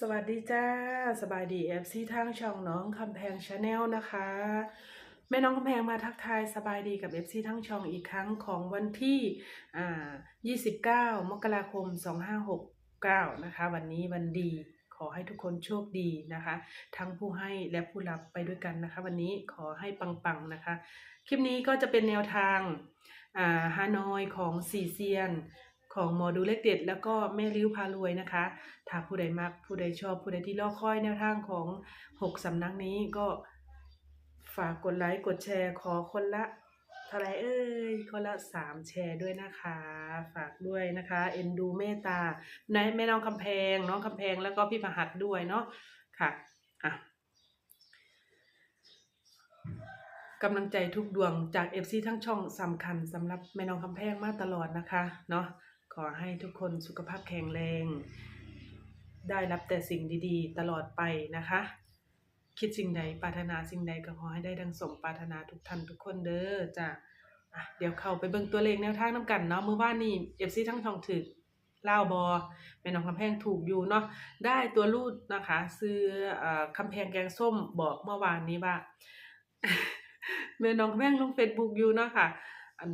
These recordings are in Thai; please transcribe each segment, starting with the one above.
สวัสดีจ้าสบายดีเอฟซีทางช่องน้องคำแพงชาแนลนะคะ แม่น้องคำแพงมาทักทายสบายดีกับเอฟซีทั้งช่องอีกครั้งของวันที่อ่า29 มกราคม 2569 นะคะ วันนี้วันดีขอให้ทุกคนโชคดีนะคะ ทั้งผู้ให้และผู้รับไปด้วยกันนะคะ วันนี้ขอให้ปังๆนะคะ คลิปนี้ก็จะเป็นแนวทางอ่าฮานอยของซีเซียน ของหมอดูเลขเด็ด แล้วก็แม่ริ้วพารวยนะคะ ถ้าผู้ใดมักผู้ใดชอบผู้ใดที่รอคอยแนวทางของหกสำนักนี้ก็ฝากกดไลค์กดแชร์ขอคนละเท่าไรเอ้ยคนละสามแชร์ด้วยนะคะ ฝากด้วยนะคะ เอ็นดูเมตตาในแม่น้องคำแพงน้องคำแพงแล้วก็พี่ประหัดด้วยเนาะค่ะอะกำลังใจทุกดวงจาก FC ทั้งช่องสำคัญสำหรับแม่น้องคำแพงมาตลอดนะคะเนาะ ขอให้ทุกคนสุขภาพแข็งแรง ได้รับแต่สิ่งดีๆ ตลอดไปนะคะ คิดสิ่งใดปรารถนาสิ่งใดก็ขอให้ได้ดังสมปรารถนาทุกท่านทุกคนเด้อจ้ะเดี๋ยวเข้าไปเบิ่งตัวเลขแนวทางน้ำกันเนาะเมื่อวานนี้เอฟซีทั้งทองถึกเล่าวบอแม่น้องคำแพงถูกอยู่เนาะได้ตัวรูดนะคะซื้ออ่อคำแพงแกงส้มบอกเมื่อวานนี้ว่าแม่น้องคำแพงลงเฟซบุ๊กอยู่เนาะค่ะอัน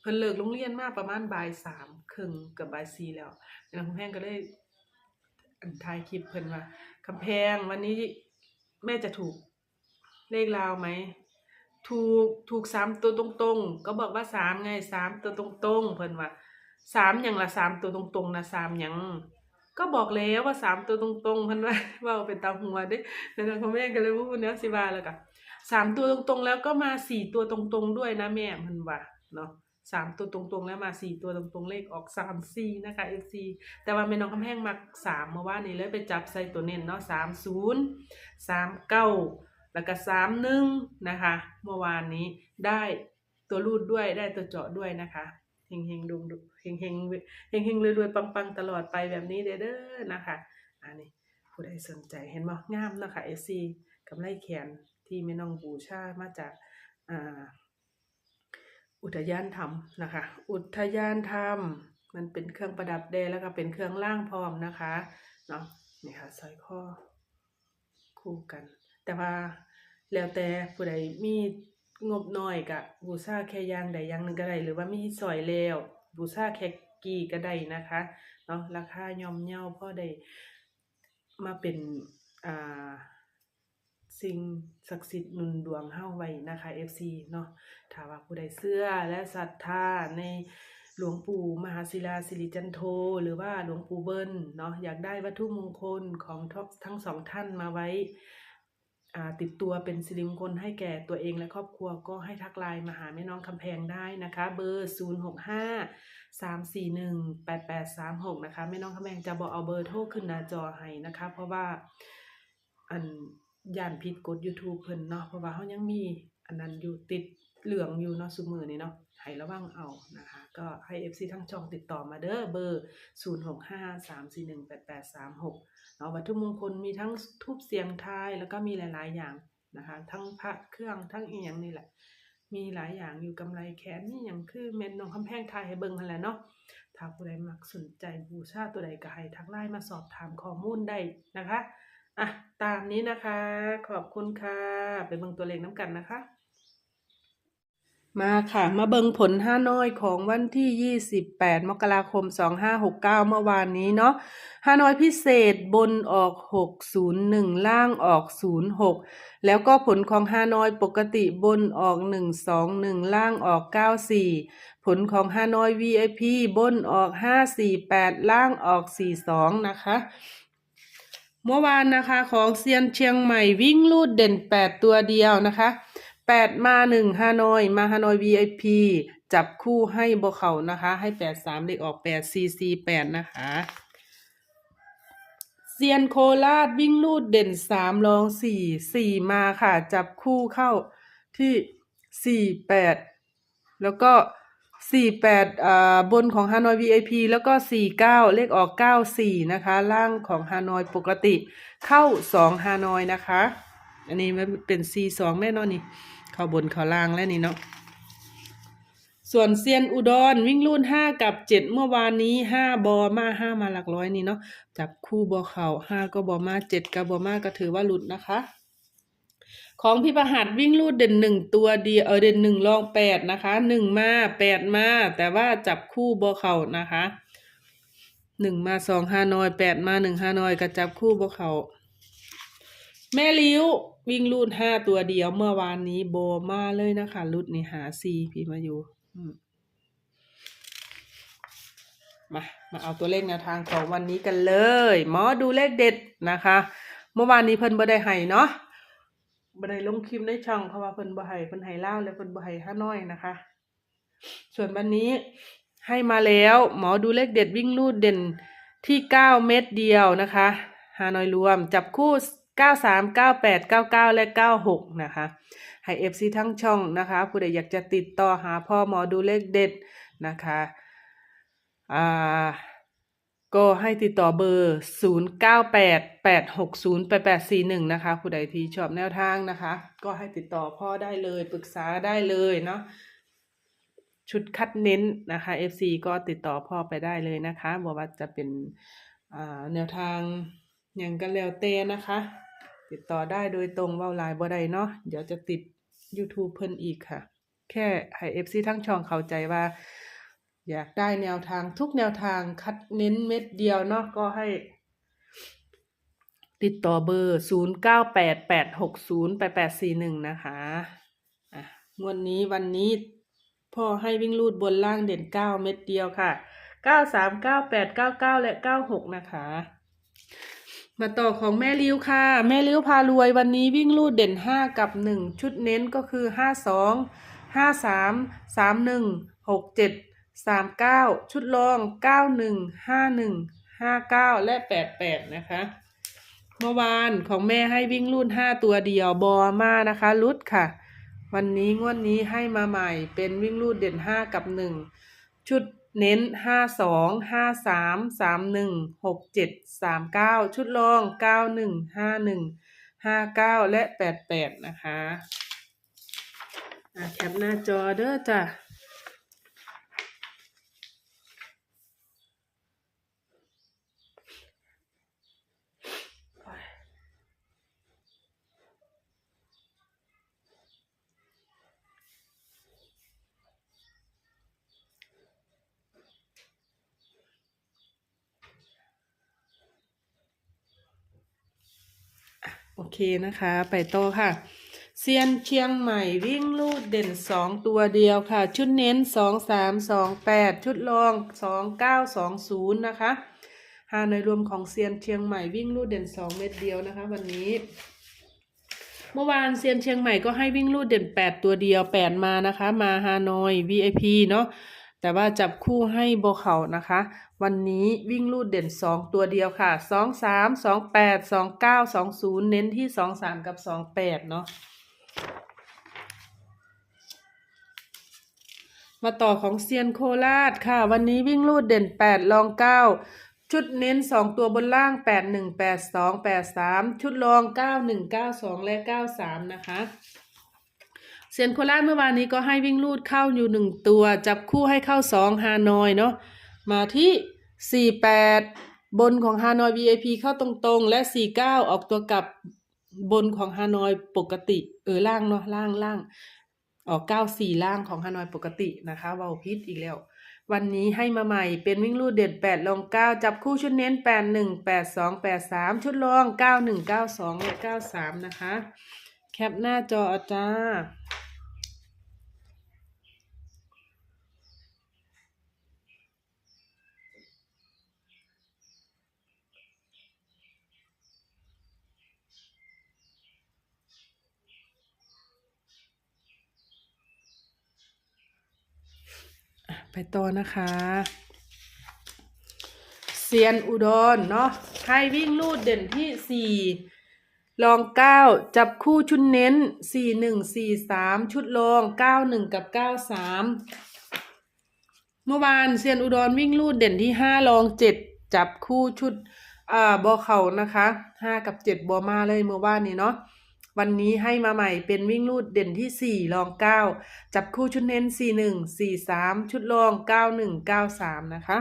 เพิ่นเลิกโรงเรียนมาประมาณบ่ายสามครึ่งกับบ่ายสี่แล้วแม่น้องคำแพงก็เลยอันท้ายคลิปเพิ่นว่าคำแพงวันนี้แม่จะถูกเลขลาวไหมถูกถูกสามตัวตรงๆ ก็บอกว่าสามไงสามตัวตรงๆ เพิ่นว่าสามอย่างละสามตัวตรงๆนะสามอย่างก็บอกแล้วว่าสามตัวตรงๆเพิ่นว่าว่าเป็นตาหัวเด้วน้องคำแพงก็เลยพูดเนี้ยสิว่าแล้วก็สามตัวตรงๆ แล้วก็มาสี่ตัวตรงๆด้วยนะแม่เพิ่นว่าเนาะ สามตัวตรงๆ แล้วมาสี่ตัวตรงๆ เลขออกสามสี่นะคะ FC แต่ว่าแม่น้องคำแพงมักสามเมื่อวานนี้เลยไปจับใส่ตัวเน้นเนาะสามศูนย์สามเก้าแล้วก็สามหนึ่งนะคะ เมื่อวานนี้ได้ตัวรูดด้วยได้ตัวเจาะด้วยนะคะเฮงเฮงดุงเฮงเฮงเฮงเฮงรวยๆปังๆ ตลอดไปแบบนี้เด้อนะคะอันนี้ผู้ใดสนใจเห็นบ่งามนะคะ FC กำไรแขนที่แม่น้องบูชามาจากอ่า อุทยานธรรมนะคะ อุทยานธรรมมันเป็นเครื่องประดับแดแล้วก็เป็นเครื่องล่างพร้อมนะคะเนาะนี่ค่ะสร้อยคอคู่กัน แต่ว่าแล้วแต่ผู้ใดมีงบน้อยกะบูชาแค่ย่างใดย่างหนึ่งก็ได้ หรือว่ามีสอยแล้วบูชาแค่กี่ก็ได้นะคะเนาะราคาย่อมเยาพอได้มาเป็นอ่า สิ่งศักดิ์สิทธิ์หนุนดวงเฮาไว้นะคะ FC เนาะถ้าว่าผู้ใดเชื่อและศรัทธาในหลวงปู่มหาศิลาสิริจันโท หรือว่าหลวงปู่เบิ้ลเนาะอยากได้วัตถุมงคลของทั้งสองท่านมาไว้อ่าติดตัวเป็นสิริมงคลให้แก่ตัวเองและครอบครัวก็ให้ทักไลน์มาหาแม่น้องคำแพงได้นะคะ เบอร์ 0 6 5 3 4 1 8 8 3 6 นะคะแม่น้องคำแพงจะบอกเอาเบอร์โทรขึ้นหน้าจอให้นะคะ เพราะว่าอัน ย่านผิดกฎ YouTube เพิ่นเนาะเพราะว่าเขายังมีอันนั้นอยู่ติดเหลืองอยู่เนาะซุมือนี่เนาะให้ระวังเอานะคะ ก็ให้ FC ทั้งช่องติดต่อมาเด้อเบอร์ 0 6 5 3 4 1 8 8 3 6เนาะวัตถุมงคลมีทั้งทูบเสียงทายแล้วก็มีหลาย ๆ อย่างนะคะ ทั้งพระเครื่องทั้งอีหยังนี่แหละ มีหลายอย่างอยู่กำไรแขนนี่อย่างคือเมนนองคำแพงทายให้เบิ่งหั่นแหละเนาะถ้าผู้ใดมักสนใจบูชาตัวใดก็ให้ทักไลน์มาสอบถามข้อมูลได้นะคะ อะตามนี้นะคะ ขอบคุณค่ะไปเบิ่งตัวเลขน้ำกันนะคะ มาค่ะ มาเบิงผลห้าน้อยของวันที่ 28 มกราคม 2569 เมื่อวานนี้เนาะห้าน้อยพิเศษบนออก 601 ล่างออก 06 แล้วก็ผลของห้าน้อยปกติบนออก 121 ล่างออก 94 ผลของห้าน้อย VIP บนออก 548 ล่างออก 42 นะคะ เมื่อวานนะคะของเซียนเชียงใหม่วิ่งลูดเด่น 8 ตัวเดียวนะคะแปดมาหนึ่งฮานอย มาฮานอย VIP จับคู่ให้บเขานะคะ ให้แปดสามเลขออกแปดซีซีแปดนะคะเซียนโคราชวิ่งลูดเด่นสามรองสี่สี่มาค่ะ จับคู่เข้าที่สี่แปดแล้วก็ สี่แปดอ่าบนของฮานอย VIP แล้วก็สี่เก้าเลขออกเก้าสี่นะคะ ล่างของฮานอยปกติเข้าสองฮานอยนะคะ อันนี้มันเป็น C สองแน่นอนนี่ เข้าบนเข้าล่างแล้วนี่เนาะส่วนเซียนอุดรวิ่งรุ่นห้ากับเจ็ดเมื่อวานนี้ห้าบอมาห้ามาหลักร้อยนี่เนาะจับคู่บอเข่าห้าก็บอมาเจ็ดก็บอมาก็ถือว่าหลุดนะคะ ของพี่ประหัดวิ่งรูดเด่นหนึ่งตัวเดียวเออเด่นหนึ่งรองแปดนะคะหนึ่งมาแปดมา แต่ว่าจับคู่บอเข่านะคะหนึ่งมาสองฮานอยแปดมาหนึ่งฮานอยก็จับคู่บอเข่าแม่ลิ้ววิ่งรูดห้าตัวเดียวเมื่อวานนี้โบมาเลยนะคะรุดนี่หาซีพี่มาอยู่มมา มาเอาตัวเลขแนวทางของวันนี้กันเลย หมอดูเลขเด็ดนะคะ เมื่อวานนี้เพิ่นบ่ได้ให้เนาะ บ่ไดลงคลิปในช่องเพราะว่าเพิ่นบ่ให้เพิ่นให้เล่าและเพิ่นบ่ให้ห้าน้อยนะคะ ส่วนวันนี้ให้มาแล้ว หมอดูเลขเด็ดวิ่งลูดเด่นที่เก้าเม็ดเดียวนะคะฮานอยรวมจับคู่เก้าสามเก้าแปดเก้าเก้าและเก้าหกนะคะให้เอฟซีทั้งช่องนะคะ ผู้ใดอยากจะติดต่อหาพ่อหมอดูเลขเด็ดนะคะอ่า ก็ให้ติดต่อเบอร์ 0 9 8 8 6 0 8 8 4 1 นะคะ ผู้ใดที่ชอบแนวทางนะคะ ก็ให้ติดต่อพ่อได้เลยปรึกษาได้เลยเนาะชุดคัดเน้นนะคะ FC ก็ติดต่อพ่อไปได้เลยนะคะบอกว่าจะเป็นแนวทางอย่างกันแล้วเตนะคะ ติดต่อได้โดยตรงเว่าลน์บ่ได้เนาะเดี๋ยวจะติด YouTube เพิ่นอีกค่ะ แค่ให้ FC ทั้งช่องเข้าใจว่า อยากได้แนวทางทุกแนวทางคัดเน้นเม็ดเดียวเนาะก็ให้ ติดต่อเบอร์ 0 9 8 8 6 0 8 8 4 1 นะคะอะงวดนนี้วันนี้พ่อให้วิ่งลูดบนล่างเด่น 9 เม็ดเดียวค่ะ 9 3 9 8 9 9 และ 96 นะคะ มาต่อของแม่ลิ้วค่ะ แม่ลิ้วพารวยวันนี้วิ่งลูดเด่น 5 กับ 1 ชุดเน้นก็คือ 52 53 31 67 39ชุดรอง91 51 59และ88นะคะ เมื่อวานของแม่ให้วิ่งรุ่น5ตัวเดียวบอมานะคะ รุดค่ะ วันนี้งวดนี้ให้มาใหม่เป็นวิ่งรูดเด่น5กับ1ชุดเน้น5 2 5 3 3 1 6 7 3 9ชุดรอง91 51 59และ88นะคะอะแคปหน้าจอเด้อจ้ะ โอเคนะคะ ไปโตค่ะเซียนเชียงใหม่วิ่งลูดเด่นสองตัวเดียวค่ะ ชุดเน้นสองสามสองแปดชุดรองสองเก้าสองศูนย์นะคะหาในรวมของเซียนเชียงใหม่วิ่งลูดเด่นสองเม็ดเดียวนะคะ วันนี้ เมื่อวานเซียนเชียงใหม่ก็ให้วิ่งลูดเด่นแปดตัวเดียวแปดมานะคะ มาฮานอย VIP เนาะแต่ว่าจับคู่ให้โบเขานะคะ วันนี้วิ่งลูดเด่นสองตัวเดียวค่ะสองสามสองแปดสองเก้าสองศูนย์เน้นที่สองสามกับสองแปดเนาะ มาต่อของเซียนโคราชค่ะ วันนี้วิ่งลูดเด่นแปดลองเก้าชุดเน้นสองตัวบนล่างแปดหนึ่งแปดสองแปดสามชุดรองเก้าหนึ่งเก้าสองและเก้าสามนะคะเซียนโคราชเมื่อวานนี้ก็ให้วิ่งลูดเข้าอยู่หนึ่งตัว จับคู่ให้เข้าสองฮานอยเนาะ มาที่สี่แปดบนของฮานอย VIP เข้าตรงๆ และสี่เก้าออกตัวกลับบนของฮานอยปกติ เออล่างเนาะล่างล่างออกเก้าสี่ล่างของฮานอยปกตินะคะวาพิษอีกแล้ว วันนี้ให้มาใหม่เป็นวิ่งลูดเด็ดแปดลงเก้าจับคู่ชุดเน้นแปดหนึ่งแปดสองแปดสามชุดรองเก้าหนึ่งเก้าสองและเก้าสามนะคะ แคปหน้าจออาจ้าอะ ไปต่อนะคะเซียนอุดรเนาะให้วิ่งลูดเด่นที่สี่ลองเก้าจับคู่ชุดเน้นสี่หนึ่งสี่สามชุดลองเก้าหนึ่งกับเก้าสามเมื่อวานเซียนอุดรวิ่งลูดเด่นที่ห้าลองเจ็ดจับคู่ชุดอ่าบอเข่านะคะห้ากับเจ็ดบอมาเลยเมื่อวานนี้เนาะ วันนี้ให้มาใหม่เป็นวิ่งรูดเด่นที่ 4 รอง 9 จับคู่ชุดเน้น 41 43 ชุดรอง 91 93 นะคะ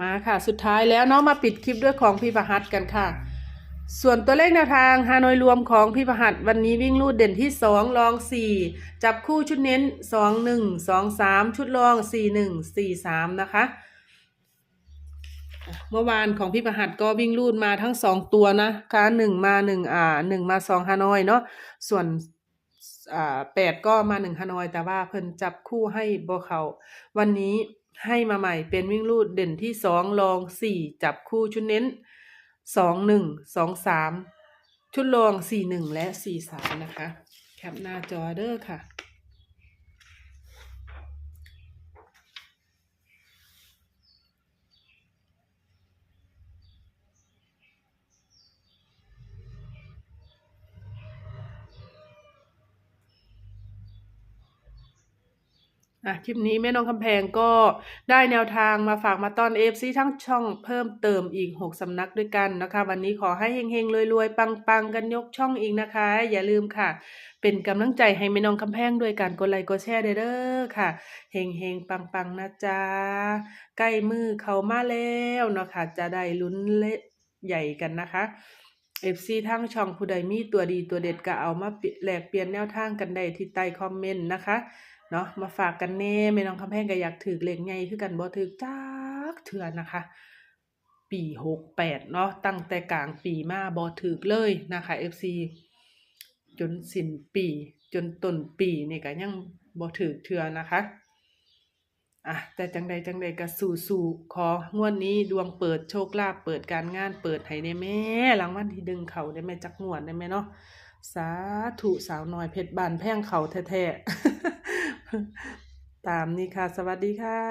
มาค่ะ สุดท้ายแล้วเนาะมาปิดคลิปด้วยของพี่ประหัตกันค่ะ ส่วนตัวเลขแนวทางฮานอยรวมของพี่ประหัตวันนี้วิ่งรูดเด่นที่ 2 รอง 4 จับคู่ชุดเน้น 2 1 2 3 ชุดรอง 4 1 4 3 นะคะ เมื่อวานของพี่ประหัตก็วิ่งรูดมาทั้งสองตัวนะคะหนึ่งมาหนึ่งอ่าหนึ่งมาสองฮานอยเนาะส่วนอ่าแปดก็มาหนึ่งฮานอยแต่ว่าเพิ่นจับคู่ให้บเขาวันนี้ให้มาใหม่เป็นวิ่งรูดเด่นที่สองรองสี่จับคู่ชุดเน้นสองหนึ่งสองสามชุดรองสี่หนึ่งและสี่สามนะคะ แคปหน้าจอเด้อค่ะ อะคลิปนี้แม่น้องคำแพงก็ได้แนวทางมาฝากมาตอนเอฟซีทั้งช่องเพิ่มเติมอีก 6 สำนักด้วยกันนะคะ วันนี้ขอให้เฮงๆรวยๆ ปังๆ กันยกช่องอีกนะคะ อย่าลืมค่ะ เป็นกำลังใจให้แม่น้องคำแพงด้วยการกดไลค์กดแชร์เด้อค่ะเฮงๆ ปังๆ นะจ๊ะ ใกล้มือเขามาแล้วเนาะค่ะ จะได้ลุ้นเละใหญ่กันนะคะเอฟซีทั้งช่องผู้ใดมีตัวดีตัวเด็ดก็เอามาเปลี่ยนแลกเปลี่ยนแนวทางกันได้ที่ใต้คอมเมนต์นะคะ เนาะมาฝากกันแน่แม่น้องคำแพงก็อยากถือเลขไงคือกันบ่ถือจักเถื่อนะคะ ปีหกแปดเนาะตั้งแต่กลางปีมาบ่ถือเลยนะคะเอฟซีจนสิ้นปี จนต้นปีนี่ก็ยังบ่ถือเถื่อนะคะอะแต่จังใดจังใดก็สู่สู่ของวดนี้ดวงเปิดโชคลาภเปิดการงานเปิดให้ได้แม่รางวัลที่ดึงเขาได้แม่จักงวดได้แม่เนาะสาธุสาวน้อยเพชรบานแพ่งเขาแท้ๆ ตามนี้ค่ะ สวัสดีค่ะ